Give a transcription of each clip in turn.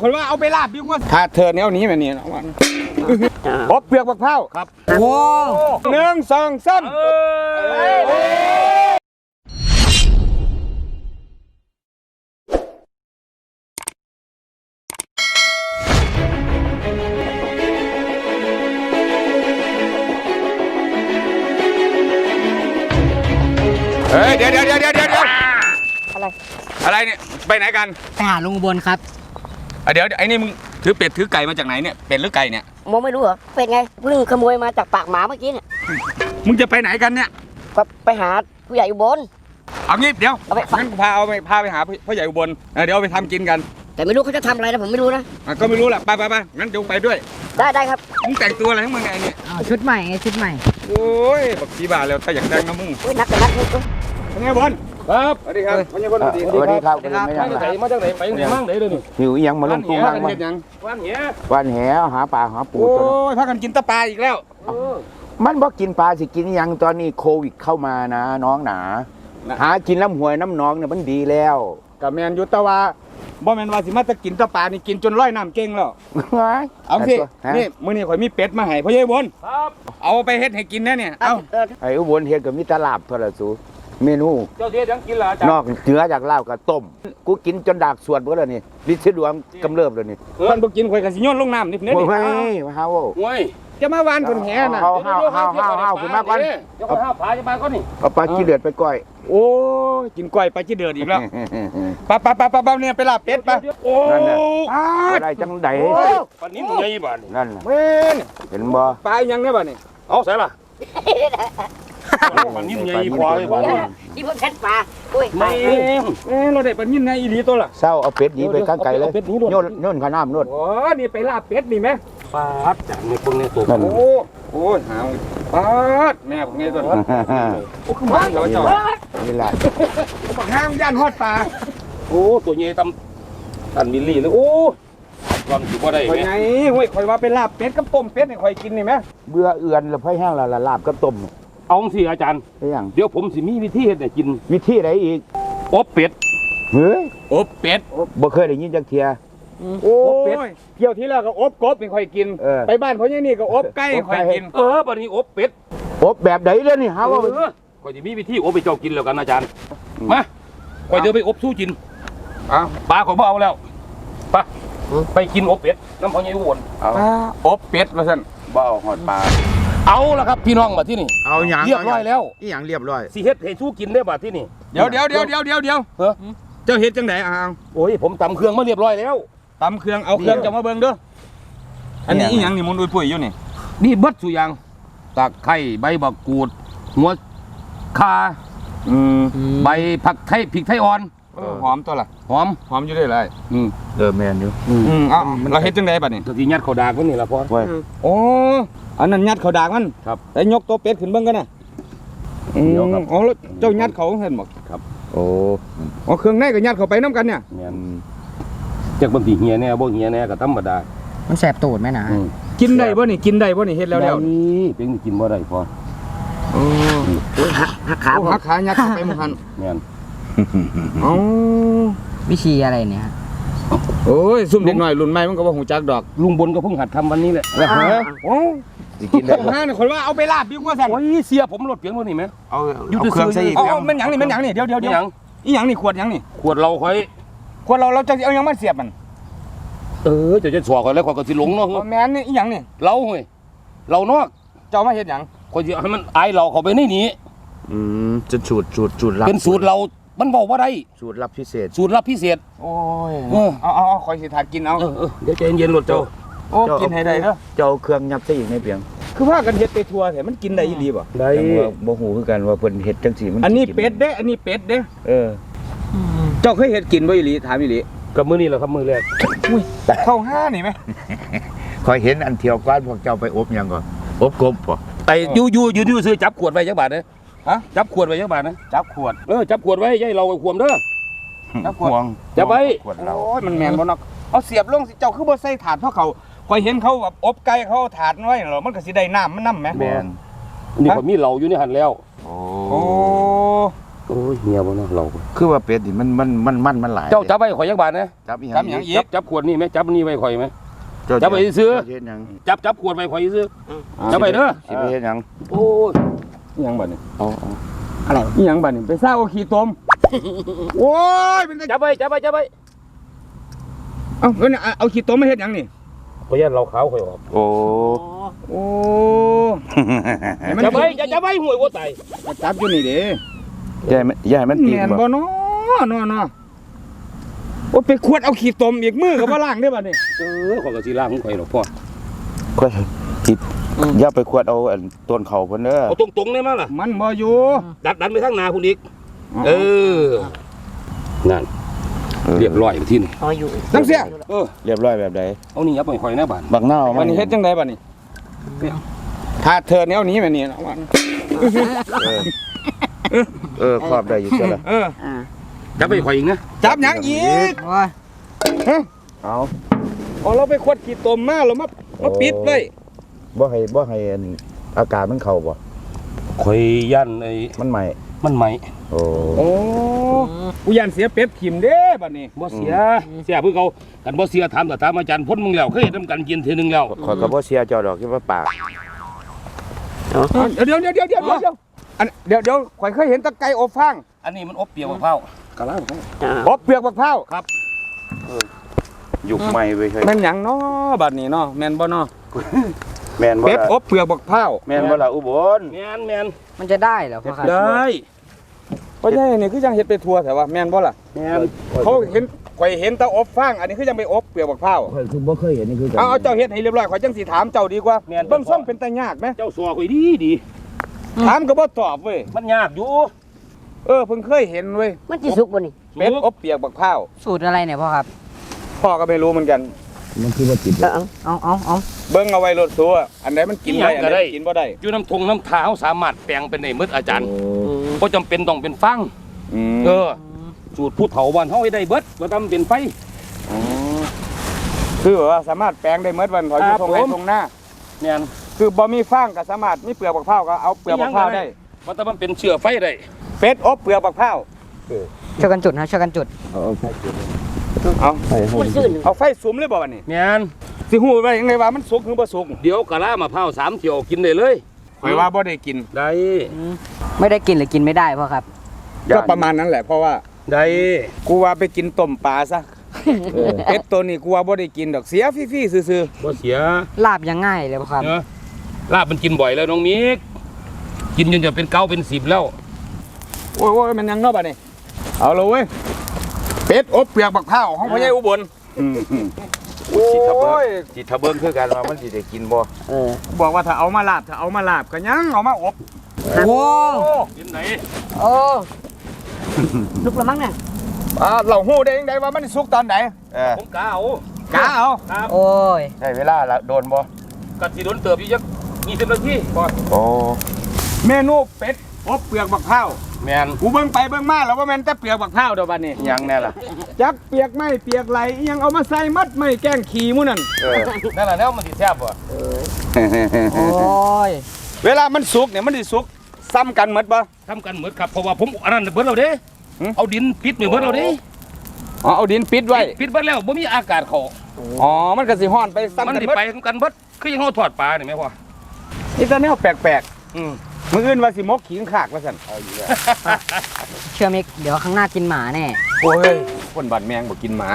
คนว่าเอาไปลาบดีกว่าถ้าเธอแนวนี้แบบนี้นะวันอบเปลือกมะพร้าวครับโอ้หนึ่งสองสามเฮ้ยเดี๋ยวเดี๋ยวเดี๋ยวเดี๋ยวเดี๋ยวอะไร อะไรเนี่ย ไปไหนกันไปหาลุงอุบลครับ อะเดี๋ยวไอ้นี่มึงถือเป็ดถือไก่มาจากไหนเนี่ยเป็ดหรือไก่เนี่ยมองไม่รู้เหรอเป็นไงเพิ่งขโมยมาจากปากหมาเมื่อกี้เนี่ยมึงจะไปไหนกันเนี่ยก็ไปหาผู้ใหญ่อุบล เอางี้เดี๋ยวเอาไปฝากงั้นกูพาเอาไปพาไปหาพ่อใหญ่อุบลเออเดี๋ยวเอาไปทำกินกันแต่ไม่รู้เขาจะทำอะไรนะผมไม่รู้นะ อะก็ไม่รู้แหละไปไปไปงั้นเดี๋ยวไปด้วยได้ได้ครับมึงแต่งตัวอะไรของมึงไงเนี่ยอ๋อชุดใหม่ไงชุดใหม่ โอ้ยบักสีบาแล้วถ้าอยากแต่งนะมึงเฮ้ยนักแต่นักเฮ้ยเฮ้ยเป็นไงบอล ครับสวัสดีครับพ่อใหญ่บอลสวัสดีสวัสดีครับสวัสดีครับไม่มาได้จากไหนมาจากไหนไปไหนมั่งไหนเลยนี่หิวอิหยังมาลงทุ่งบ้านั่นงเห็นมายังว่านเหี้ยวันแหหาปลาหาปูโอ้ตัวนั้นยพากันกินตะปลาอีกแล้วมันบ่กินปลาสิกินอิหยังตอนนี้โควิดเข้ามานะน้องหนา หากินน้ำหวยน้ำหน้องเนี่ยมันดีแล้วกับแมนอยุตะวาบ่แมนว่าสิมาจะกินตะปลานี่กินจนร้อยน้ำเก่งแล้วเอาสิฮะนี่มื้อนี้ข่อยมีเป็ดมาให้พ่อใหญ่บอลครับ เอาไปเฮ็ดให้กินแน่เนี่ยเอาเออไอ้อุบลเฮ็ดกับมิตรลาบเท่าไหร่สู เมนู เจ้าเทียยังกินเหรอจ๊ะนอกเหนือจากลาบก็ต้ม กูกินจนดากสวดเบ่แล้วนี่ลิซิดวงกำเริบแล้วนี่เพิ่นบ่กินข่อยก็สิโยนลงน้ำนี่เด้โอ้นี่ยมาหาเว่าโอ้ยจะมาวานคนแห่น่ะเอาห้าวห้าวห้าวห้าวขึ้นมาก่อนเจ้าข้าวผาจะมาก่อนนี่เอาปลาขี้เดือดไปก้อยโอ้ยกินกล้วยไปจิเดือดอีกแล้วปะปะปะปะปะเนี่ยไปลาบเป็ดปะโอ้นั่นน่ะปลาบ่ได้จังไดปันนี้มึงใหญ่บ้านนี่นั่นน่ะแม่นเห็นบ่ปลาอีหยังเนี่ยบ่นี่เอาใส่ล่ะ ปันนี้มึงใหญ่กว่าเลยบ้านนี่ที่ผมเพชรปลาอุ้ยไม่เอ้เราได้ปลานิ่นในอีหลีตัวล่ะเศร้าเอาเป็ดหนีไปข้างไกลเลยเอาเป็ดหนีโดดโยนโยนข้าน้ำโนดโอ้นี่ไปลาบเป็ดนี่แม่ปาดจากในพวกนี้ตัวนั่นโอ้โอ้ยหาวปาดแม่ผมไงตัวโอ้คือบ้านเราเจ้านี่แหละบักห้ามย่านฮอดปลาโอ้ตัวใหญ่ตำอันมิลลี่เลยโอ้ความสิบ่ได้ข่อยไหมไงเว้ยข่อยว่าไปลาบเป็ดกับต้มเป็ดให้ข่อยกินนี่แม่เบื่อเอือนแล้วไฟแห้งและละลาบกับต้ม เอาสิอาจารย์ ได้ยังเดี๋ยวผมสิมีวิธีเฮ็ดให้กินวิธีไหนอีกอบเป็ดเฮ้ยอบเป็ด บ่เคยได้ยินจักเทีย โอ้ยเที่ยวที่แล้วก็อบกบให้ข่อยกิน เออ ไปบ้านพ่อใหญ่นี่ก็อบไก่ให้ข่อยกิน เออบัดนี้อบเป็ดอบแบบไหนเด้อนี่หาว่าเออข่อยสิมีวิธีอบไปเจ้ากินแล้วกันอาจารย์ มาข่อยเดี๋ยวไปอบสู้กินอ้าวปลาข่อยบ่เอาแล้วไปไปกินอบเป็ดน้ำพอใหญ่อ้วนอบเป็ดว่าซั่นบ่เอาหอดปลา เอาละครับพี่น้องมาที่นี่เอาหยังเรียบร้อยแล้วอีหยังเรียบร้อยสิเฮ็ดให้สู้กินได้บัดที่นี่เดี๋ยวเดี๋ยวเดี๋ยวเดี๋ยวเดี๋ยวเดี๋ยวเออเจ้าเฮ็ดจังไดอ้าวโอ้ยผมตำเครื่องมาเรียบร้อยแล้วตำเครื่องเอาเครื่องจะมาเบิ่งเด้ออันนี้อีหยังนี่มุนอุ้ยปุ้ยอยู่นี่นี่เบิดสุอยางตะไคร้ใบบักกูดหัวคาอืมใบผักไทยพริกไทยอ่อนหอมตัวล่ะหอมหอมอยู่ได้ไรอืมเออแม่นอยู่อืมเอ้าเราเฮ็ดจังไดบัดนี้ก็สิยัดเข้าดากมันนี่ล่ะพ่อไว้โอ้ อันนั้นยัดเขาดากมันครับแต่ยกตัวเป็ดขึ้นเบิ่งกันน่ะอืมเดี๋ยวครับ อ๋อแล้วเจ้ายัดเขาเห็นบ่โอ้อ๋อเครื่องในก็ยัดเข้าไปน้ำกันเนี่ยแม่อืนมจักบางทีเหียแน่บ่เหียแน่ก็ธรรมดามันแสบตูดไหมนะอืมกินได้บ่นี่กินได้บ่นี่เฮ็ดแล้วแล้วนี่เป็นกินบ่ได้พ่อโอ้หักขาขาผมหักขายัดเข้าไปมันหันแม่นอ๋อวิธีอะไรเนี่ย โอ้ยซุ่มเด็กน้อยรุ่นใหม่มันก็บ่ฮู้จักดอกลุงบนก็เพิ่งหัดทำวันนี้แหละแล้วเหรอโอ้สิกินได้ต้องหานี่คนว่าเอาไปลาบดีกว่าซั่นโอ้ยเสียผมรถเพียงรถนี่ไหม เอาอยู่เอาเครื่องซื่อๆใส่อีกเอาเอามันหยังนี่มันหยังนี่เดี๋ยวเดี๋ยวนี่เดี๋ยวหยังอีหยังนี่ขวดหยังนี่ขวดเราค่อยขวดเราเราจะเอาหยังมาเสียบมันเออจะจะสวกกันแล้วข่อยก็สิหลงเนาะเอาแม่นนี่อีหยังนี่เราเฮ้ยเรานอกเจ้ามาเฮ็ดหยังข่อยสิให้มันอายเราเข้าไปในนี้อืมจะสูตรสูตรสูตรลับเป็นสูตรเรา มันบอกว่าได้สูตรลับพิเศษ สูตรลับพิเศษ โอ้ย เออ เอาเอาเอาคอยสิทานกินเอา เออเออเดี๋ยวใจเย็นๆรถเจ้าโอ้กินให้ได้เด้อเจ้าเอาเครื่องยับใส่อีกในเพียงคือว่ากันเฮ็ดไปทัวแถมันกินได้อีหลีบ่ได้จังว่าบ่ฮู้คือกันว่าเพิ่นเฮ็ดจังซี่มันอันนี้สิกิเป็ดเด้ อันนี้เป็ดเด้ เออเจ้าเคยเฮ็ดกินบ่อีหลีถามอีหลีกับมือนี่แหละครับมือแรกอุ้ยเข้าห้านี่ไหมคอยเห็นอันเที่ยวก้อนพวกเจ้าไปอบหยังก่อนอบกบบ่ไอ้ยูยูยูยูซื้อจับขวดไว้จักบาทนะ ฮะจับขวดไว้จักบาทนะจับขวดเออจับขวดไว้อย่าให้เราไปขวมเด้อ จับขวด ห่วงจะไปขวดเราโอ้ยมันแม่นบ่เนาะเอาเสียบลงสิเจ้าคือบ่ใส่ถาดเพราะเขาคอยเห็นเขาแบบอบไก่เขาเอาถาดไว้เหรอมันก็สิได้น้ำมันนำแหมแม่นนี่ก็มีเหล่าอยู่ในหันแล้วโอ้โอ้โอ้ยเมียบ่เนาะเราคือว่าเป็ดนี่มันมันมันมันมันหลายเจ้าจับไว้ข่อยยังบาทนะจับอีหจับหยังอีจักบจับขวดนี่ไหมจับนี่ไว้ข่อยไหมเจ้าจับไว้ซื้อ เจ้าเฮ็ดหยังจับจับขวดไว้ข่อยซื้อจับไว้เด้อสิไปเฮ็ดหยังโอ้ย อีหยังบัดนี้เอาเอาอะไรอีหยังบัดนี้ไปซ่าเอาขี้ตม โอ้ยเป็นจับไว้จับไว้จับไว้เอาเพิ่นเอาเอาขี้ตมมาเฮ็ดหยังนี่ข่อยยันเราขาวข่อยออกโอ้โอ้ให้มันจับไว้อย่าจับไว้ห่วยบ่ตายจับอยู่นี่เด้ยายมันยายมันตีแม่นบ่บ่เนาะเนาะเนาะโอ้ไปขวดเอาขี้ตมอีกมือก็บ่ล้างได้บัดนี้เออข่อยก็สิล้างของข่อยหรอกพ่อค่อยติด อย่าไปขวดเอาอันต้นเขาเพิ่นเด้อเอาตรงๆได้มั้ยล่ะมันบ่อยู่ดัดดันไปทางหน้าคุณอีกเออนั่นเรียบร้อยไปที่นี่พออยู่น้ำเสียเออเรียบร้อยแบบใดเอานี่ยับไปข่อยนะบาดบักหน้าวันนี้เฮ็ดจังไดบัดนี้ถ้าเธอแนวนี้แม่นี่นะวันเออเออครอบได้อยู่จ้ะล่ะเอออ่าจับไปข่อยอีกนะจับหยังอีกโอ้ยเอาเอาเราไปขวดขี้ตมมาแล้วมามาปิดไว้ บ่ให้บ่ให้อันอากาศมันเข้าบ่ข่อยยันไอ้มันใหม่ มันใหม่โอ้ โอ้กูยันเสียเป็ดขิมเด้บัดนี้บ่เสียเสียเพิ่งเขากันบ่เสียถามแต่ถามอาจารย์พ้นมึงแล้วเคยเฮ็ดนำกันกินเทื่อนึงแล้วขอยก็บ่เสียเจ้าดอกที่ว่าปากเดี๋ยวเดี๋ยวเดี๋ยวเดี๋ยวเดี๋ยวเดี๋ยวอันเดี๋ยวเดี๋ยวข่อยเคยเห็นตะไคร้อบฟางอันนี้มันอบเปรียวมะพร้าวกะลาอ่าอบเปลือกมะพร้าวยุคใหม่เว้ยเฮ้ยแม่นหยังเนาะบัดนี้เนาะแม่นบ่เนาะ แม่นบ่เป็ดล่ะอบเปลือกมะพร้าวแม่นบ่ล่ะอุบลแม่นแม่นมันจะได้เหรอพ่อครับได้บ่ใช่นี่คือจังเฮ็ดไปทั่วแต่ว่าแม่นบ่ล่ะแม่นเขาเห็นข่อยเห็นแตะอบฟางอันนี้คือจังไปอบเปลือกมะพร้าวข่อยคือบ่เคยเห็นนี่คือเอาเอาเจ้าเฮ็ดให้เรียบร้อยข่อยจังสิถามเจ้าดีกว่าเบิ่งซ่องเป็นตายากไหมเจ้าสัวข่อยดีดี ถามก็บ่ตอบเว้ยมันยากอยู่เออเพิ่งเคยเห็นเว้ยมันจะสุกบ่นี่เป็ดอบเปียกบักพร้าวสูตรอะไรเนี่ยพ่อครับพ่อก็ไม่รู้เหมือนกัน มันคือว่าติดเออเอาเอาเอาเบิ่งเอาไว้รถตัวอันใดมันกินได้อันใดกินบ่ได้อยู่น้ำทงน้ำเท้าสามารถแปลงเป็นได้หมดอาจารย์อืมบ่จำเป็นต้องเป็นฟังอืมเออสูตรผู้เฒ่าบ้านเฮาให้ได้เบิดบ่ต้องเป็นไฟคือว่าสามารถแปลงได้เมื่อวันถอยอครัยู่บตรงไหนผมตรงหน้าแม่นคือบ่มีฟางก็สามารถมีเปลือกบักพร้าวก็เอาเปลือกบักพร้าวได้มันแต่มันเป็นเชื้อไฟได้เป็ดอบเปลือกบักพร้าวช่วยกันจุดนะช่วยกันจุด เอามันซื่นเอาไฟสุมเลยบ่วันนี้แม่นสิฮู้ไว้ยังไงว่ามันสุกหรือบ่สุกเดี๋ยวกะลามะพร้าวสามเที่ยวกินได้เลยข่อยว่าบ่ได้กินได้ไม่ได้กินหรือกินไม่ได้พ่อครับก็ประมาณนั้นแหละเพราะว่าได้กูว่าไปกินต้มปลาซะเป็ดตัวนี้กูว่าบ่ได้กินดอกเสียฟรีๆซื่อบ่เสียลาบยังง่ายเลยพ่อครับเนอะลาบมันกินบ่อยแล้วน้องมิกกินจนจะเป็นเก้าเป็นสิบแล้วๆโอ้ยโอ้ยมันยังเนาะบัดนี้เอาเลยเว้ย เป็ดอบเปลือกบักพร้าวของพ่อใหญ่อุบลอืมอืมโอ้ยสิทะเบิ่งคือกันว่ามันสิได้กินบ่เออบอกว่าถ้าเอามาลาบถ้าเอามาลาบก็ยังเอามาอบโอ้กินไหนโอ้ลุกแล้วมั้งเนี่ยอ่าเราฮู้ได้ยังไงว่ามันสุกตอนไหนเออผมกล้าเอากะเอาครับโอ้ยใช้เวลาละโดนบ่กัดสีโดนเติบอยู่จักยี่สิบนาทีก่อนโอ้เมนูเป็ด อบเปลือกบักพร้าวแมนกูเบิ่งไปเบิ่งมาแล้วว่าแม่นแต่เปลือกบักพร้าวเดี๋ยวบัดนี้ยังแน่ล่ะจักเปียกไม้เปียกไหลอิหยังเอามาใส่มัดไม่แกล้งขี่หมู่นั่นเออนั่นแหละแล้วมันสิแซ่บบ่โอ้ยเวลามันสุกเนี่ยมันสิสุกซ้ำกันหมดบ่ ทำกันเหมือนครับเพราะว่าผมอันนั้นเบิดเราเด้หืมเอาดินปิดไว้เบิดเราเด้อ๋อเอาดินปิดไว้ ปิดเบิดแล้วบ่มีอากาศเข้าอ๋อ มันก็สิฮ้อนไปซ้ำมันกันสิหมดไปกันเบิดคือยังเฮาทอดปลานี่แม่พ่อนี่แต่แนวแปลกอืมๆ มื้ออื่นว่าสิมกขิงขากว่าซั่นเชื่อมิกเดี๋ยวข้างหน้ากินหมาแน่โอ้ยคนบ้านแมงบ่กินหมา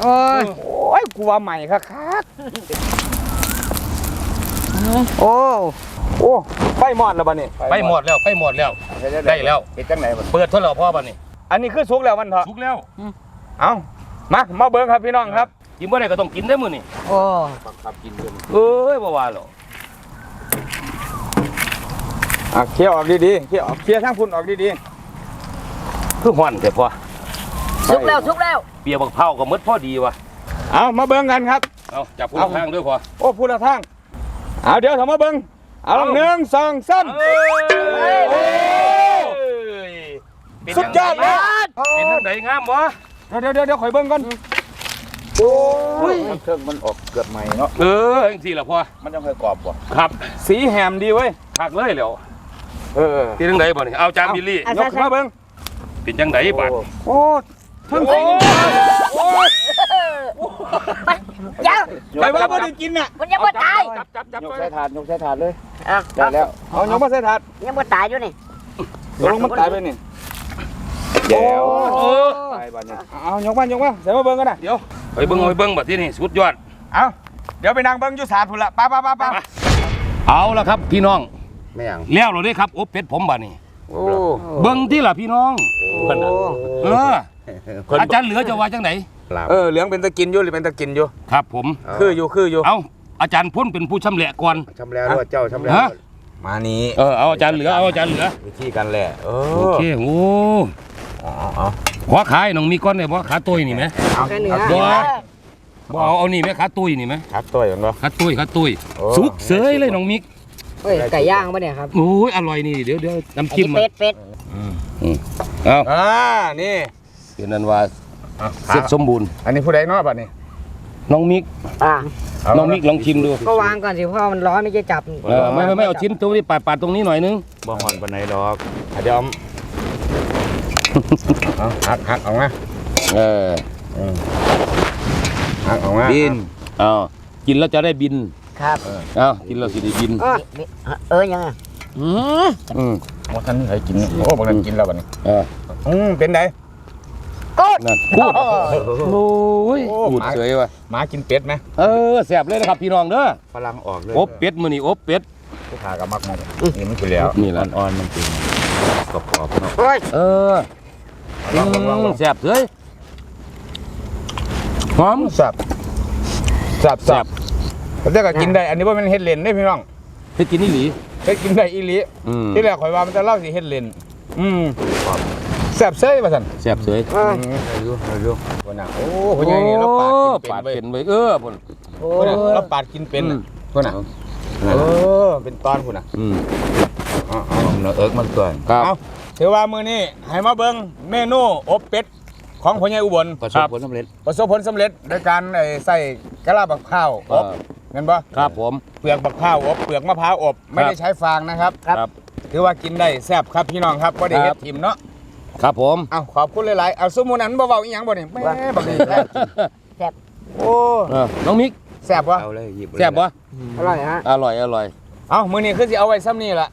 โอ้ยโอ้ยกูว่าใหม่คักโอ้ๆโอ้ไฟมอดแล้วบัดนี้ไปหมดแล้วไปหมดแล้วได้แล้วเฮ็ดจังไหนบ่เปิดเท่าแล้วพ่อบัดนี้อันนี้คือสุกแล้วมันเถอะสุกแล้วเอามามาเบิ่งครับพี่น้องครับกินบ่ได้ก็ต้องกินได้อมื้อนี้โอ้เอ้ยบ่ว่าหรอก อะเคี่ยวออกดีๆเคี่ยวออกเคี่ยวทั้งพุ่นออกดีคือฮ้อนแต่พ่อสุกแล้วสุกแล้วเปียบักเผาก็หมดพอดีว่ะๆเอามาเบิ่งกันครับ เอาจับผู้เอา ข้างด้วยพ่อโอ้พูดละทางเอาเดี๋ยวทำมาเบิ่งเอาเอาหนึ่งสองสามเอ้ยสุดยอดเลยเป็นจังไดงามบ่เดี๋ยวเดี๋ยวเดี๋ยวข่อยเบิ่งก่อนโอ้ยเครื่องมันออกเกือบใหม่เนาะเออจังซี่ล่ะพ่อมันจังค่อยกรอบบ่ครับ สีแหมดีเว้ยคักเลยแล้ว เออที่จังไดบ่นี่เอาจานบิลลี่อะยกขึ้นมาเบิ่งเป็นจังไดบัดโอ้ทั้งโอ้โอ้ยไปเดี๋ยวไปเบิ่งบ่ได้กินน่ะมันยังไม่ตายจับจับจับยกไปใส่ถาดยกใส่ถาดเลยอะได้แล้วเอายกมาใส่ถาดยังไม่ตายอยู่นี่ตกลงมันตายไปนี่เดี๋ยวเออไปบ้านนี้เอายกมายกมาใส่มาเบิ่งกันน่ะเดี๋ยวไปเบิ่งเอาไปเบิ่งบัดที่นี่สุดยอดเอาเดี๋ยวไปนั่งเบิ่งอยู่ศาลพุ่นละไปไปไปไปเอาละครับพี่น้อง ไม่ยังแล้วเราได้ครับอบเป็ดผมบัดนี้โอ้เบิ่งที่ล่ะพี่น้องโอ้เอออาจารย์เหลือจะว่าจังไดเออเหลืองเป็นตะกินอยู่หรือเป็นตะกินอยู่ ครับ ผม คืออยู่คืออยู่ เอาอาจารย์พ้นเป็นผู้ชำแหละก่อน ชำแล้วด้วยเจ้าชำแล้วฮะ มานี้เออเอาอาจารย์เหลือเอาอาจารย์เหลือวิธีกันแหละเอโอเคโอ้เอาเอาขอขายน้องมีก้อนได้บ่ขาตุ้ยนี่ไหมแค่เนื้อบ่บ่เอาเอานี่ไหมขาตุ้ยนี่ไหมครับตัวอย่างเนาะ ขาตุ้ยขาตุ้ยโอ้ สุกเสยเลยน้องมิก เฮ้ยไก่ย่างปะเนี่ยครับโอ้ยอร่อยนี่เดี๋ยวเดี๋ยวน้ำไอ้จิ้มที่มาเป็ดเป็ดเอาอ่านี่ เป็นนั้นว่าเสร็จสมบูรณ์ อันนี้ผู้ใดเนาะบัดนี้น้องมิก อะน้องมิกลองชิมดูก็วางก่อนสิเพราะมันร้อนไม่จะจับเออไม่ไม่ไม่เอาชิ้นตรงนี้ปาดปาดตรงนี้หน่อยนึงบ่หอนปานไหนดอกอะเดี๋ยวเอาหักหักออกมาเออหักออกมาบินเอากินแล้วจะได้บิน ครับ เอากินแล้วสิได้บินมีมีเออยังไงอืมอืมหมดทันใครกินโอ้บ่ทันกินแล้วบัดนี้เอออืมเป็นไดนั่นพูดโอ้ยโอ้พูดหมาเฉยว่ะหมากินเป็ดไหมเออแซ่บเลยนะครับพี่น้องเด้อพลังออกเลยอบเป็ดมื้อนี้อบเป็ดผู้ขากับมักมองนี่มันกินแล้วนี่ล่ะอ่อนๆมันเป็นกรอบๆเนาะโอ้ยเออลองลองลองลองแซ่บเฉยหอมแซ่บแซ่บแซ่บ แต่ก็กินได้ อันนี้ว่ามันเฮ็ดเลนได้พี่น้องเฮ็ดกินนี่หลีเฮ็ดกินได้อีหลีอืมที่แรกข่อยว่ามันจะเล่าสิเฮ็ดเลนอืมแซ่บเซ้ยว่าซั่นแซ่บเฉยเอออายุอายุคนน่ะโอ้พ่อใหญ่นี่เราปาดปาดกินเป็เป็นนไว้เออพุ่นโอ้เว้ยยคนน่ะเราปาดกินเป็นน่ะคนน่ะเออเป็นตอนพุ่นน่ะอืมเอาเอาเนื้อเอิร์กมันก่อนครับ เอาถือว่ามื้อนี้ให้มาเบิ่งเมนูอบเป็ด ของพ่อใหญ่อุบลประสบผลสำเร็จ ประสบผลสำเร็จโดยการไอ้ใส่กะลาบักข้าวอบเห็นบ่ครับผม เปลือกบักข้าวอบเปลือกมะพร้าวอบไม่ได้ใช้ฟางนะครับครับถือว่ากินได้แซ่บครับพี่น้องครับบ่ได้เฮ็ดทิมเนาะครับผม เอาขอบคุณหลายๆเอาสมมุตินั้นบ่เว้าอีหยังบ่นี่แม่บักนี่แซ่บ โอ้เออน้องมิกแซ่บบ่เอาเลยหยิบเลยแซ่บปะอร่อยฮะ อร่อยอร่อย เอามื้อนี้คือสิเอาไว้ซ้ำนี่ล่ะ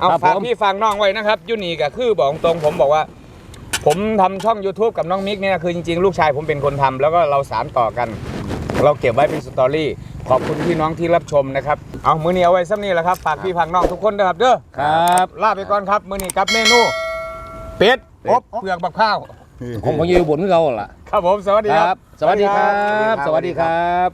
เอาครับฝากผม พี่ฝากน้องไว้นะครับอยู่นี่ก็คือบอกตรงผมบอกว่า ผมทำช่อง YouTube กับน้องมิกเนี่ยคือจริงๆ ลูกชายผมเป็นคนทำแล้วก็เราสานต่อกัน เราเก็บไว้เป็นสตอรี่ขอบคุณพี่น้องที่รับชมนะครับ เอามื้อนี้เอาไว้ซ้ำนี่แหละครับฝากพี่ฝากน้องทุกคนด้วยครับเด้อครับลาไปก่อนครับมื้อนี้กับเมนูเป็ดอบเปลือกบักข้าวของของยูบนของเราล่ะครับผมสวัสดีคครัรับบสวัสดีครับ สวัสดีครับ